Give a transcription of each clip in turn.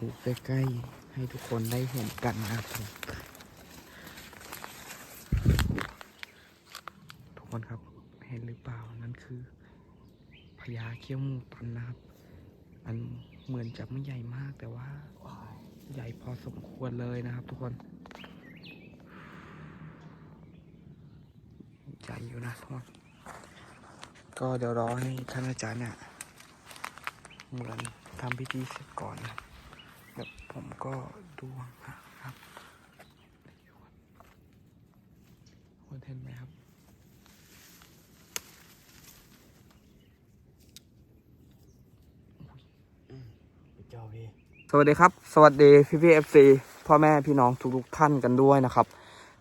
ดูใกล้ๆ ให้ทุกคนได้เห็นกันนะครับผมทุกคนครับเห็นหรือเปล่านั่นคือพญาเขี้ยวมูตันนะครับ อันเหมือนจะไม่ใหญ่มากแต่ว่าใหญ่พอสมควรเลยนะครับ ทุกคนใหญ่อยู่นะทุกคนก็เดี๋ยวรอให้ท่านอาจารย์เนี่ยเหมือนทำพิธีเสร็จก่อนนะ ผมก็ดูนะครับคนเห็นไหมครับเจ้าพี่สวัสดีครับ สวัสดีพี่พี่เอฟซีพ่อแม่พี่น้องทุกๆท่านกันด้วยนะครับ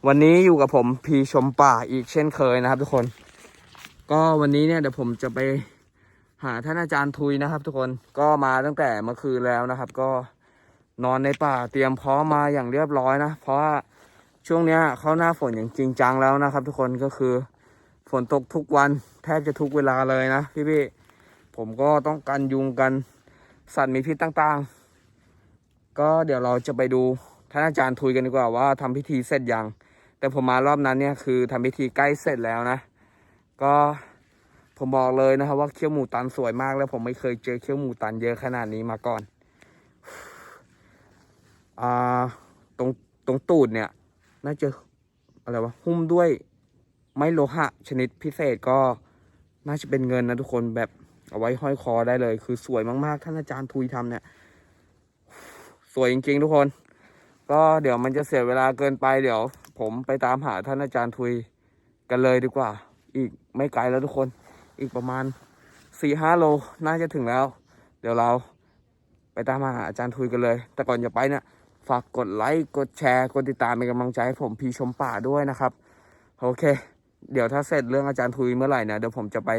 วันนี้อยู่กับผมพีชมป่าอีกเช่นเคยนะครับ ทุกคน ก็วันนี้เนี่ยเดี๋ยวผมจะไปหาท่านอาจารย์ทุยนะครับ ทุกคนก็มาตั้งแต่เมื่อคืนแล้วนะครับ ก็ นอนในป่าเตรียมพร้อมมาอย่างเรียบร้อยนะ เพราะว่าช่วงเนี้ยเขาหน้าฝนอย่างจริงจังแล้วนะครับ ทุกคนก็คือฝนตกทุกวันแทบจะทุกเวลาเลยนะพี่พี่ผมก็ต้องกันยุงกันสัตว์มีพิษต่างๆ ก็เดี๋ยวเราจะไปดูท่านอาจารย์ทุยกันดีกว่าว่าทำพิธีเสร็จยัง แต่ผมมารอบนั้นเนี่ยคือทำพิธีใกล้เสร็จแล้วนะ ก็ผมบอกเลยนะครับว่าเขี้ยวหมูตันสวยมากแล้วผมไม่เคยเจอเขี้ยวหมูตันเยอะขนาดนี้มาก่อน อ่าตรงตรงตูดเนี่ย น่าจะอะไรวะหุ้มด้วยไม้โลหะ ชนิดพิเศษก็น่าจะเป็นเงินนะทุกคนแบบเอาไว้ห้อยคอได้เลย คือสวยมากๆ ท่านอาจารย์ทุยทำเนี่ย สวยจริงๆ ทุกคน ก็เดี๋ยวมันจะเสียเวลาเกินไปเดี๋ยว ผมไปตามหาท่านอาจารย์ทุยกันเลยดีกว่า อีกไม่ไกลแล้วทุกคน อีกประมาณสี่ห้าโลน่าจะถึงแล้ว เดี๋ยวเราไปตามหาอาจารย์ทุยกันเลย แต่ก่อนจะไปเนี่ย ฝากกดไลค์กดแชร์ กดติดตามเป็นกำลังใจให้ผมพีชมป่าด้วยนะครับ โอเค เดี๋ยวถ้าเสร็จเรื่องอาจารย์ทุยเมื่อไหร่นี่ยเดี๋ยวผมจะไป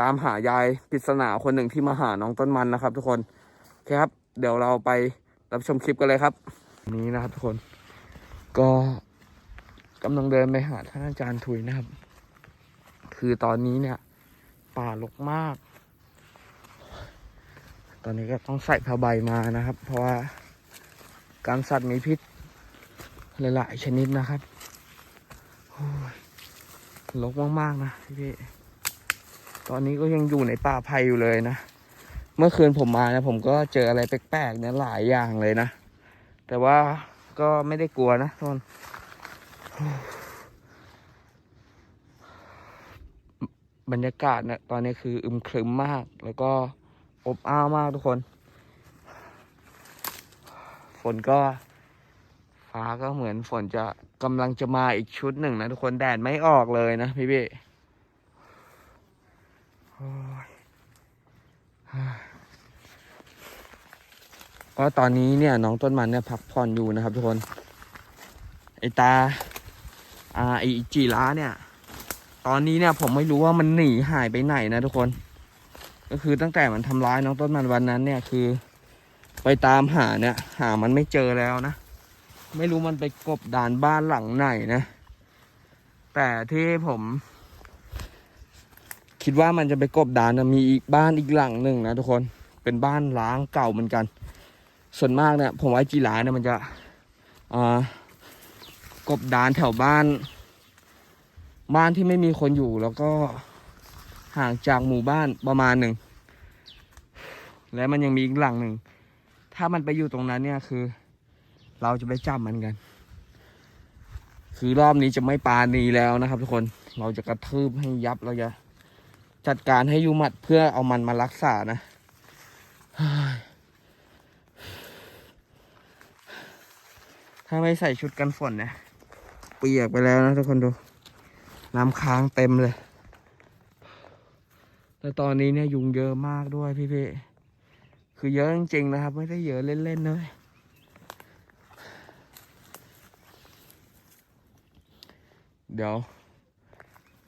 ตามหายายปริศนาคนหนึ่งที่มาหาน้องต้นมันนะครับ ทุกคนโอเคครับ เดี๋ยวเราไปรับชมคลิปกันเลยครับ นี้นะครับทุกคน ก็กำลังเดินไปหาท่านอาจารย์ทุยนะครับ คือตอนนี้เนี่ย ป่ารกมาก ตอนนี้ก็ต้องใส่ผ้าใบมานะครับ เพราะว่า การสัตว์มีพิษ หลายๆชนิดนะครับโอ้ยรกมากๆนะพี่ตอนนี้ก็ยังอยู่ในป่าไผ่อยู่เลยนะ เมื่อคืนผมมาเนี่ยผมก็เจออะไรแปลกๆเนี่ยหลายอย่างเลยนะ แต่ว่าก็ไม่ได้กลัวนะทุกคนบรรยากาศเนี่ยตอนนี้คืออึมครึมมาก แล้วก็อบอ้าวมากทุกคน ฝนก็ ฟ้าก็เหมือนฝนจะกำลังจะมาอีกชุดหนึ่งนะทุกคนแดดไม่ออกเลยนะพี่พี่ก็ตอนนี้เนี่ยน้องต้นมันเนี่ยพักผ่อนอยู่นะครับทุกคน ไอตาอ่าไอจีร้าเนี่ย ตอนนี้เนี่ยผมไม่รู้ว่ามันหนีหายไปไหนนะทุกคน ก็คือตั้งแต่มันทำร้ายน้องต้นมันวันนั้นเนี่ยคือ ไปตามหาเนี่ย หามันไม่เจอแล้วนะ ไม่รู้มันไปกบดานบ้านหลังไหนนะ แต่ที่ผม คิดว่ามันจะไปกบดานนะมีอีกบ้านอีกหลังหนึ่งนะทุกคนเป็นบ้านล้างเก่าเหมือนกัน ส่วนมากเนี่ยผมว่าจีราเนี่ยมันจะกบดานแถวบ้าน บ้านที่ไม่มีคนอยู่แล้วก็ห่างจากหมู่บ้านประมาณหนึ่ง และมันยังมีอีกหลังหนึ่ง ถ้ามันไปอยู่ตรงนั้นเนี่ยคือ เราจะไปจับมันกัน คือรอบนี้จะไม่ปาณีแล้วนะครับ ทุกคนเราจะกระทืบให้ยับเราจะจัดการให้ยูมัดเพื่อเอามันมารักษานะถ้าไม่ใส่ชุดกันฝนเนี่ยเปียกไปแล้วนะทุกคนดูน้ำค้างเต็มเลย แต่ตอนนี้เนี่ยยุงเยอะมากด้วยพี่ๆ คือเยอะจริงๆนะครับ ไม่ได้เยอะเล่นๆเลยเดี๋ยว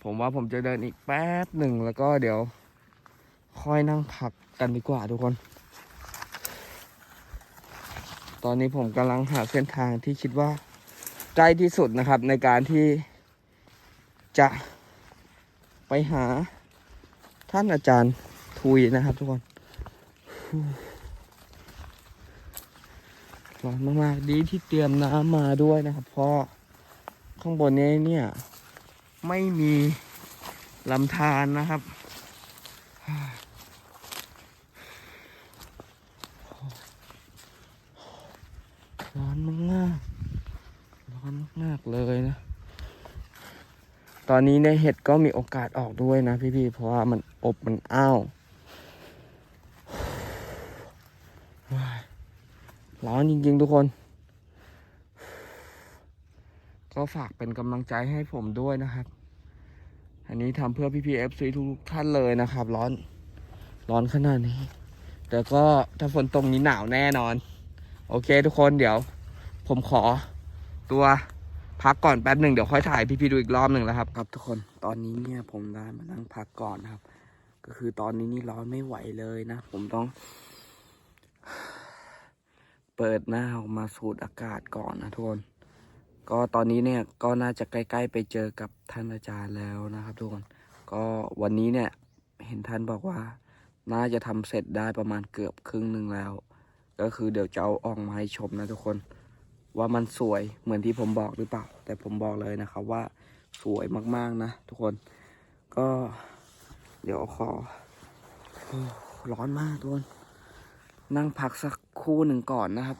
ผมว่าผมจะเดินอีกแป๊บหนึ่งแล้วก็เดี๋ยว ค่อยนั่งพักกันดีกว่าทุกคน ตอนนี้ผมกำลังหาเส้นทางที่คิดว่า ใกล้ที่สุดนะครับ ในการที่จะไปหาท่านอาจารย์ทุยนะครับทุกคน ร้อนมากๆดีที่เตรียมน้ำมาด้วยนะครับเพราะข้างบนนี้เนี่ย ไม่มีลำธารนะครับ ร้อนมากๆร้อนมากๆเลยนะ ตอนนี้ในเห็ดก็มีโอกาสออกด้วยนะพี่ๆ เพราะว่ามันอบมันอ้าวาย ร้อนจริงๆทุกคน ก็ฝากเป็นกำลังใจให้ผมด้วยนะครับ อันนี้ทำเพื่อพี่ๆ FC ทุกท่านเลยนะครับ ร้อน ร้อนขนาดนี้ แต่ก็ถ้าฝนตกนี้หนาวแน่นอน โอเคทุกคนเดี๋ยว ผมขอตัวพักก่อนแป๊บหนึ่งเดี๋ยวค่อยถ่ายพี่ๆดูอีกรอบหนึ่งแล้วครับครับ ทุกคนตอนนี้เนี่ยผมได้มานั่งพักก่อนครับ ก็คือตอนนี้นี่ร้อนไม่ไหวเลยนะ ผมต้อง เปิดหน้าออกมาสูดอากาศก่อนนะทุกคน ก็ตอนนี้เนี่ยก็น่าจะใกล้ๆไปเจอกับท่านอาจารย์แล้วนะครับทุกคน ก็วันนี้เนี่ยเห็นท่านบอกว่า น่าจะทำเสร็จได้ประมาณเกือบครึ่งหนึ่งแล้ว ก็คือเดี๋ยวจะเอาออกมาให้ชมนะทุกคน ว่ามันสวยเหมือนที่ผมบอกหรือเปล่า แต่ผมบอกเลยนะครับว่าสวยมากๆนะทุกคน ก็เดี๋ยวขออร้อนมากทุกคน นั่งพักสัก คู่หนึ่งก่อนนะครับ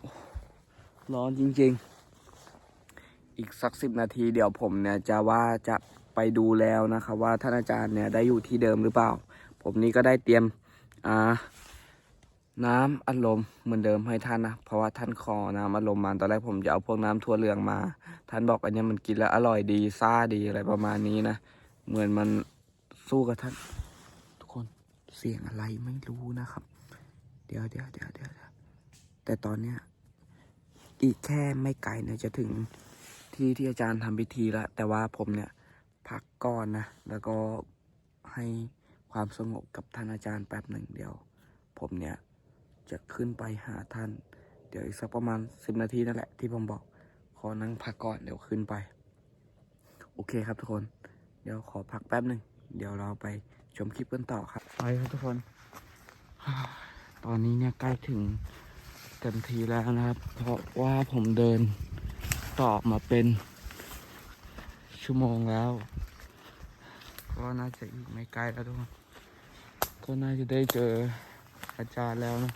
ร้อนจริง ๆ อีกสักสิบนาทีเดี๋ยวผมเนี่ยจะว่าจะไปดูแล้วนะครับ ว่าท่านอาจารย์เนี่ยได้อยู่ที่เดิมหรือเปล่า ผมนี่ก็ได้เตรียมอ่าน้ำอัดลมเหมือนเดิมให้ท่านนะ เพราะว่าท่านขอน้ำอัดลมมาตอนแรกผมจะเอาพวกน้ำทั่วเหลืองมา ท่านบอกอันเนี้ยมันกินแล้วอร่อยดีซ่าดีอะไรประมาณนี้นะ เหมือนมันสู้กับท่าน ทุกคนเสียงอะไรไม่รู้นะครับ เดี๋ยวเดี๋ยวเดี๋ยวเดี๋ยว แต่ตอนเนี้ยอีกแค่ไม่ไกลเนี่ยจะถึงที่ที่อาจารย์ทำพิธีแล้วแต่ว่าผมเนี่ยพักก่อนนะ แล้วก็ให้ความสงบกับท่านอาจารย์แป๊บหนึ่งเดียว ผมเนี่ยจะขึ้นไปหาท่าน เดี๋ยวอีกสักประมาณสิบนาทีนั่นแหละที่ผมบอก ขอนั่งพักก่อนเดี๋ยวขึ้นไป โอเคครับทุกคน เดี๋ยวขอพักแป๊บหนึ่งเดี๋ยวเราไปชมคลิปกันต่อครับ ไปครับทุกคน ตอนนี้เนี่ยใกล้ถึง เต็มทีแล้วนะครับ เพราะว่าผมเดินต่อมาเป็น ชั่วโมงแล้ว ก็น่าจะอีกไม่ไกลแล้วทุกคนก็น่าจะได้เจออาจารย์แล้วนะ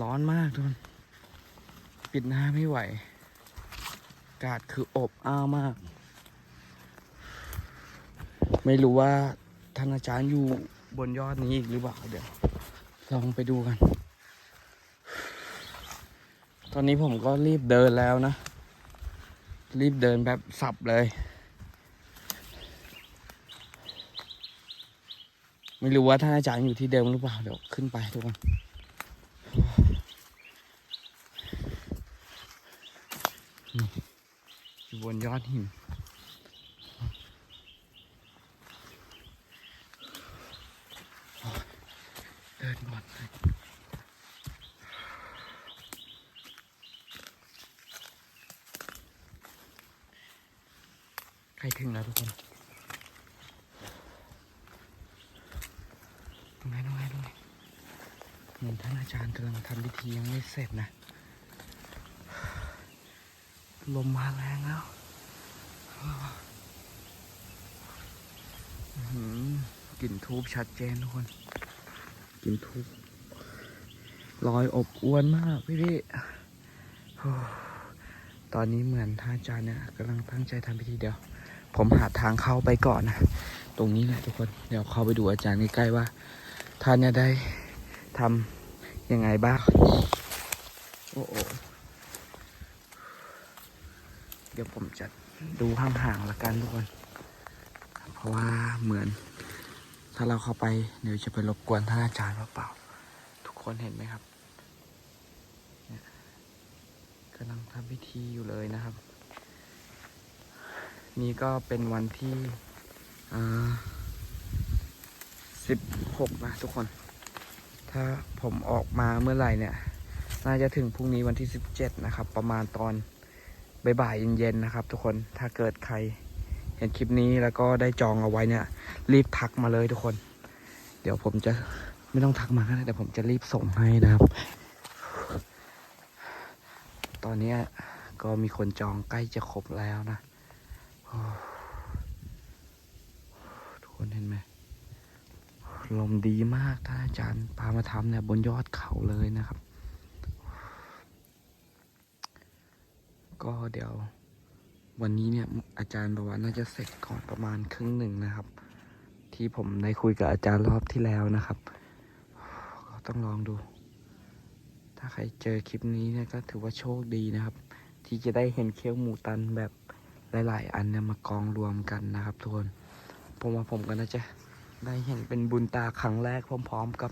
ร้อนมากทุกคนปิดหน้าไม่ไหวอากาศคืออบอ้าวมาก ไม่รู้ว่าท่านอาจารย์อยู่บนยอดนี้อีกหรือเปล่าเดี๋ยว ลองไปดูกัน ตอนนี้ผมก็รีบเดินแล้วนะ รีบเดินแบบสับเลย ไม่รู้ว่าท่านอาจารย์อยู่ที่เดิมหรือเปล่า เดี๋ยวขึ้นไปทุกคนอยู่บนยอดหิน เดินก่อนใกล้ถึงแล้วทุกคนตรงไหนตรงไหนตรงไหนเหมือนท่านอาจารย์กำลังทำพิธียังไม่เสร็จนะ ลมมาแรงแล้วอื้อหือกลิ่นทูบชัดเจนทุกคน กลิ่นทูบลอยอบอวนมากพี่พี่ตอนนี้เหมือนท่านอาจารย์เนี่ยกำลังตั้งใจทำพิธีเดียว ผมหาทางเข้าไปก่อนนะ ตรงนี้แหละทุกคน เดี๋ยวเข้าไปดูอาจารย์ใกล้ๆว่า ท่านเนี่ยได้ทำยังไงบ้าง โอ้โอเดี๋ยวผมจะดูห่างๆละกันทุกคน เพราะว่าเหมือน ถ้าเราเข้าไปเดี๋ยวจะไปรบกวนท่านอาจารย์เปล่าๆทุกคนเห็นไหมครับกำลังทำพิธีอยู่เลยนะครับ นี่ก็เป็นวันที่สิบหกนะทุกคน ถ้าผมออกมาเมื่อไหร่เนี่ย น่าจะถึงพรุ่งนี้วันที่สิบเจ็ดนะครับ ประมาณตอนบ่ายๆเย็นๆนะครับ ทุกคนถ้าเกิดใคร ห็นคลิปนี้แล้วก็ได้จองเอาไว้เนี่ย รีบทักมาเลยทุกคน เดี๋ยวผมจะไม่ต้องทักมาก็ได้แต่ผมจะรีบส่งให้นะครับ ตอนนี้ก็มีคนจองใกล้จะครบแล้วนะทุกคนเห็นไหมลมดีมากท่านอาจารย์พามาทำเนี่ยบนยอดเขาเลยนะครับ ก็เดี๋ยว วันนี้เนี่ยอาจารย์บอกว่าน่าจะเสร็จก่อนประมาณครึ่งหนึ่งนะครับ ที่ผมได้คุยกับอาจารย์รอบที่แล้วนะครับ ก็ต้องลองดู ถ้าใครเจอคลิปนี้เนี่ยก็ถือว่าโชคดีนะครับ ที่จะได้เห็นเคี้ยวหมูตันแบบหลาย ๆ อันเนี่ยมากองรวมกันนะครับทุกคนผมว่าผมก็น่าจะได้เห็นเป็นบุญตาครั้งแรกพร้อม ๆ กับ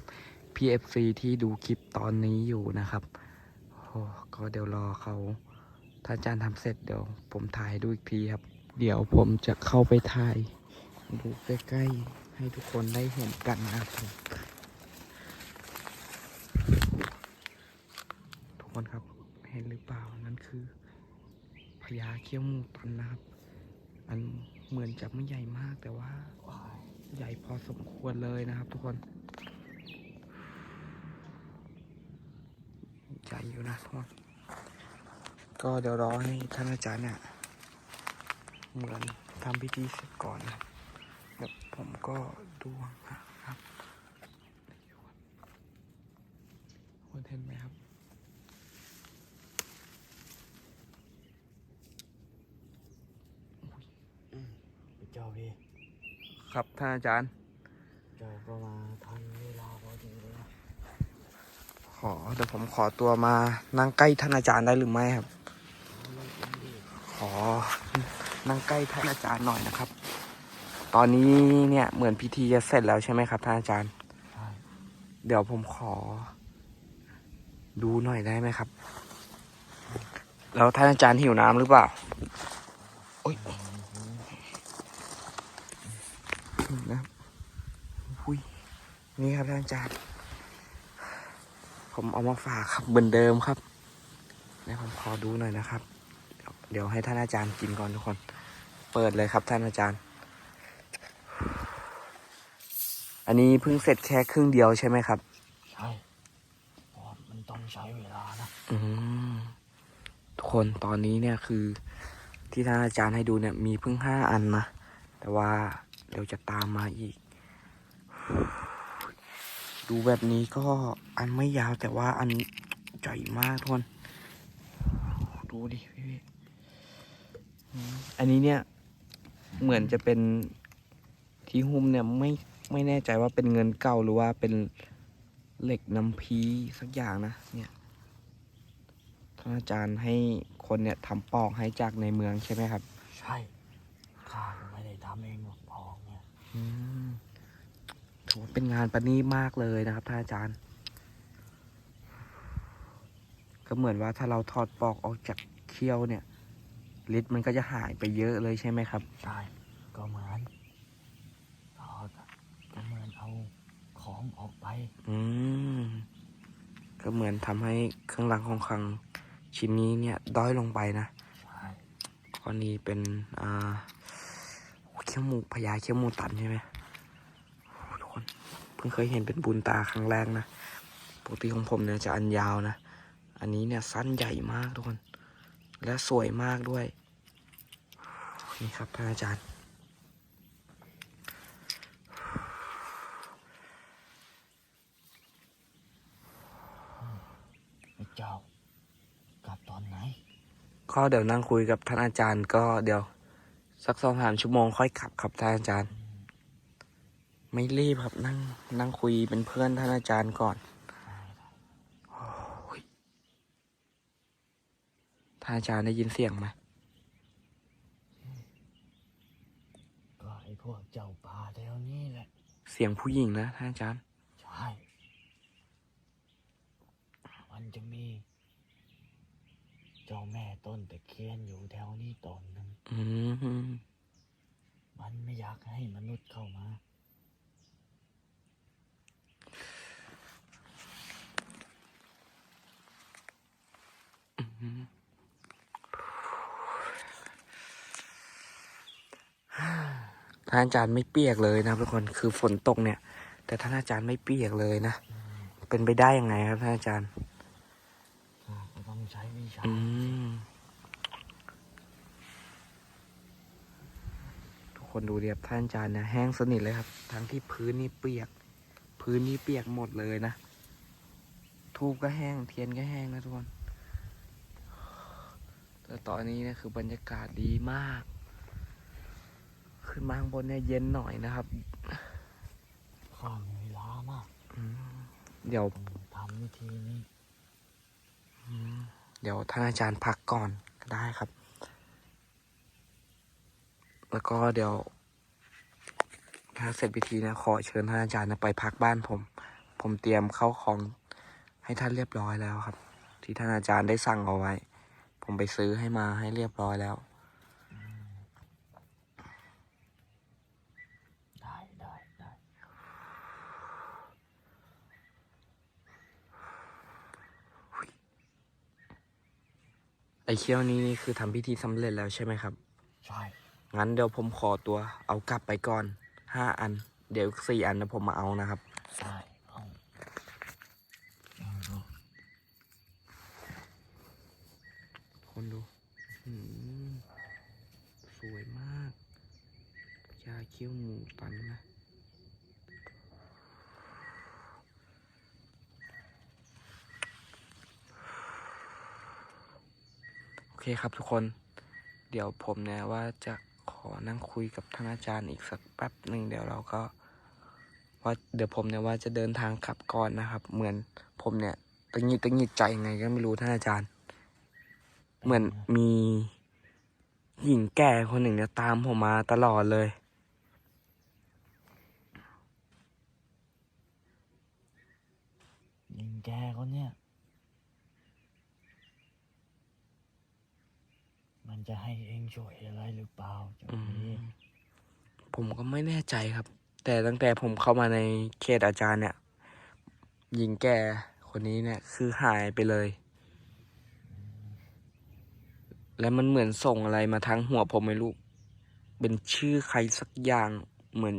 PFC ที่ดูคลิปตอนนี้อยู่นะครับโอ้ก็เดี๋ยวรอเขา ถ้าอาจารย์ทำเสร็จเดี๋ยวผมถ่ายดูอีกทีครับ เดี๋ยวผมจะเข้าไปถ่ายดูใกล้ๆ ให้ทุกคนได้เห็นกันนะครับทุกคนครับเห็นหรือเปล่านั่นคือพญาเขี้ยวมูตันนะครับ อันเหมือนจะไม่ใหญ่มากแต่ว่าใหญ่พอสมควรเลยนะครับ ทุกคนใหญ่อยู่นะทุกคน ก็เดี๋ยวรอให้ท่านอาจารย์เนี่ยเหมือนทำพิธีเสร็จก่อนนะเดี๋ยวผมก็ดูครับคนเห็นไหมครับพระเจ้าพี่ครับท่านอาจารย์ เจ้าก็มาทันเวลาพอดีเลยนะขอเดี๋ยวผมขอตัวมานั่งใกล้ท่านอาจารย์ได้หรือไม่ครับ ขอ นั่งใกล้ท่านอาจารย์หน่อยนะครับ ตอนนี้เนี่ยเหมือนพิธีจะเสร็จแล้วใช่ไหมครับท่านอาจารย์ เดี๋ยวผมขอ ดูหน่อยได้ไหมครับ แล้วท่านอาจารย์หิวน้ำหรือเปล่าโอ้ยน้ำอุ้ยนี่ครับท่านอาจารย์ ผมเอามาฝากครับเหมือนเดิมครับเดี๋ยวผมขอดูหน่อยนะครับ เดี๋ยวเดี๋ยวให้ท่านอาจารย์กินก่อนทุกคน เปิดเลยครับท่านอาจารย์ อันนี้เพิ่งเสร็จแค่ครึ่งเดียวใช่ไหมครับ ใช่เพราะมันต้องใช้เวลานะ อืมทุกคนตอนนี้เนี่ยคือ ที่ท่านอาจารย์ให้ดูเนี่ย มีเพิ่งห้าอันนะ แต่ว่าเดี๋ยวจะตามมาอีก ดูแบบนี้ก็อันไม่ยาวแต่ว่าอันใหญ่มากทุกคน ดูดิพี่ๆ อืมอันนี้เนี่ยเหมือนจะเป็นที่หุ้มเนี่ยไม่ไม่แน่ใจว่าเป็นเงินเก่าหรือว่าเป็นเหล็กน้ำพีสักอย่างนะเนี่ยท่านอาจารย์ให้คนเนี่ยทำปอกให้จากในเมืองใช่ไหมครับ ใช่ข้าก็ไม่ได้ทำเองหรอกพองเนี่ยอืมถือว่าเป็นงานประณีตมากเลยนะครับท่านอาจารย์ ก็เหมือนว่าถ้าเราถอดปอกออกจากเขี้ยวเนี่ย ฤทธิ์มันก็จะหายไปเยอะเลยใช่ไหมครับ ใช่ก็เหมือนเราจะเหมือนเอาของออกไป อืมก็เหมือนทำให้เครื่องรางของขลังชิ้นนี้เนี่ยด้อยลงไปนะใช่ข้อนี้เป็นอ่าเขี้ยวหมูพญาเขี้ยวหมูตันใช่ไหมโอ้โหทุกคนเพิ่งเคยเห็นเป็นบุญตาครั้งแรกนะปกติของผมเนี่ยจะอันยาวนะ อันนี้เนี่ยสั้นใหญ่มากทุกคน และสวยมากด้วย นี่ครับท่านอาจารย์พระเจ้ากลับตอนไหน ก็เดี๋ยวนั่งคุยกับท่านอาจารย์ก็เดี๋ยว สักสองสามชั่วโมงค่อยขับครับท่านอาจารย์ ไม่รีบครับนั่งนั่งคุยเป็นเพื่อนท่านอาจารย์ก่อน โอ้ย ท่านอาจารย์ได้ยินเสียงไหมก็ไอ้พวกเจ้าป่าแถวนี้แหละ เสียงผู้หญิงนะท่านอาจารย์ ใช่ มันจะมี เจ้าแม่ต้นตะเคียนอยู่แถวนี้ตนหนึ่งอืมมันไม่อยากให้มนุษย์เข้ามา ท่านอาจารย์ไม่เปียกเลยนะทุกคนคือฝนตกเนี่ย แต่ท่านอาจารย์ไม่เปียกเลยนะเป็นไปได้ยังไงครับท่านอาจารย์ข้าก็ต้องต้องใช้วิชาอืมทุกคนดูเรียบท่านอาจารย์เนี่ยแห้งสนิทเลยครับ ทั้งที่พื้นนี่เปียก พื้นนี่เปียกหมดเลยนะทูบก็แห้งเทียนก็แห้งนะทุกคนแต่ตอนนี้เนะคือบรรยากาศดีมาก ขึ้นมาข้างบนเนี่ยเย็นหน่อยนะครับข้ามีเวลามากอืมเดี๋ยวต้องทำวิธีนี้อืมเดี๋ยวท่านอาจารย์พักก่อนก็ได้ครับ แล้วก็เดี๋ยว ถ้าเสร็จพิธีนะขอเชิญท่านอาจารย์นะไปพักบ้านผม ผมเตรียมเข้าของให้ท่านเรียบร้อยแล้วครับ ที่ท่านอาจารย์ได้สั่งเอาไว้ ผมไปซื้อให้มาให้เรียบร้อยแล้ว ได้ได้ได้ ไอ้ เขี้ยวนี้นี่คือทำพิธีสำเร็จแล้วใช่ไหมครับ ใช่ งั้นเดี๋ยวผมขอตัวเอากลับไปก่อนห้าอัน เดี๋ยวสี่อันนะผมมาเอานะครับได้เอาเอาเอาคนดูอื้อหือสวยมากยาเขี้ยวหมูตันนะ เคครับทุกคน เดี๋ยวผมเนี่ยว่าจะขอนั่งคุยกับท่านอาจารย์อีกสักแป๊บหนึ่งเดี๋ยวเราก็ว่าเดี๋ยวผมเนี่ยว่าจะเดินทางกลับก่อนนะครับ เหมือนผมเนี่ยตังหิดตังหิดใจยังไงก็ไม่รู้ท่านอาจารย์ เหมือนมีหญิงแก่คนหนึ่งเนี่ยตามผมมาตลอดเลยยิงแก่คนเนี้ยมัน จะให้เองช่วยอะไรหรือเปล่าเจ้าอืพี่มผมก็ไม่แน่ใจครับ แต่ตั้งแต่ผมเข้ามาในเขตอาจารย์เนี่ยหญิงแก่คนนี้เนี่ย คือหายไปเลย และมันเหมือนส่งอะไรมาทางหัวผมไม่รู้ เป็นชื่อใครสักอย่างเหมือน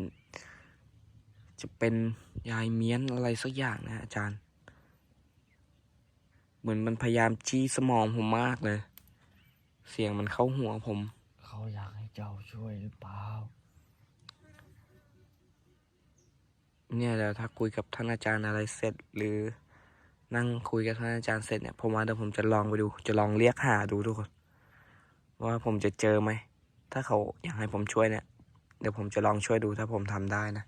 จะเป็นยายเมียนอะไรสักอย่างนะอาจารย์ เหมือนมันพยายามจี้สมองผมมากเลย เสียงมันเข้าหัวผม เขาอยากให้เจ้าช่วยหรือเปล่า เนี่ยเดี๋ยวถ้าคุยกับท่านอาจารย์อะไรเสร็จ หรือนั่งคุยกับท่านอาจารย์เสร็จเนี่ยผมว่าเดี๋ยวผมจะลองไปดู จะลองเรียกหาดูทุกคน ว่าผมจะเจอไหม ถ้าเขาอยากให้ผมช่วยเนี่ย เดี๋ยวผมจะลองช่วยดูถ้าผมทำได้นะ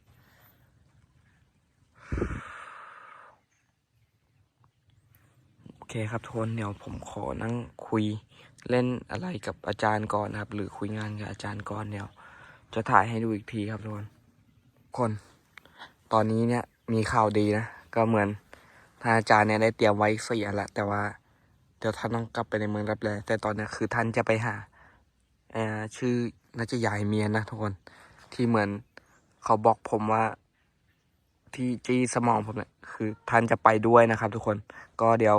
โอเคครับทุกคนเดี๋ยวผมขอนั่งคุยเล่นอะไรกับอาจารย์ก่อนนะครับ หรือคุยงานกับอาจารย์ก่อนเดี๋ยว จะถ่ายให้ดูอีกทีครับทุกคนคน ตอนนี้เนี่ยมีข่าวดีนะ ก็เหมือนท่านอาจารย์เนี่ยได้เตรียมไว้สี่อันละแต่ว่าเดี๋ยวท่านต้องกลับไปในเมืองรับแลแต่ตอนนี้คือท่านจะไปหาเอ่อชื่อน่าจะยายเมียนนะทุกคนที่เหมือนเขาบอกผมว่าที่จี้สมองผมเนี่ยคือท่านจะไปด้วยนะครับ ทุกคนก็เดี๋ยว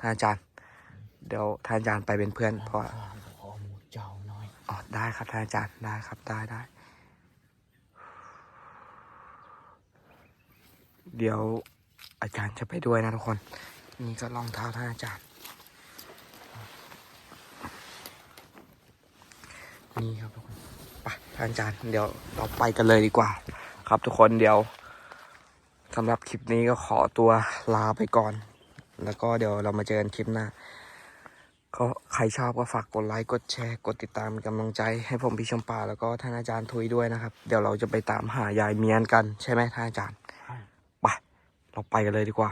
ท่านอาจารย์ เดี๋ยวท่านอาจารย์ไปเป็นเพื่อนเพราะว่าข้าขอหมูเจ้าหน่อยอ๋อได้ครับท่านอาจารย์ได้ครับได้ได้ เดี๋ยวอาจารย์จะไปด้วยนะทุกคน นี่ก็รองเท้าท่านอาจารย์ นี่ครับทุกคนไปท่านอาจารย์ เดี๋ยวเราไปกันเลยดีกว่า ครับทุกคนเดี๋ยวสำหรับคลิปนี้ก็ขอตัวลาไปก่อน แล้วก็เดี๋ยวเรามาเจอกันคลิปหน้าก็ใครชอบก็ฝากกดไลค์กดแชร์กดติดตามเป็นกำลังใจให้ผมพี่ชมป่าแล้วก็ท่านอาจารย์ทุยด้วยนะครับ เดี๋ยวเราจะไปตามหายายเมียนกันใช่ไหมท่านอาจารย์ใช่ไปเราไปกันเลยดีกว่า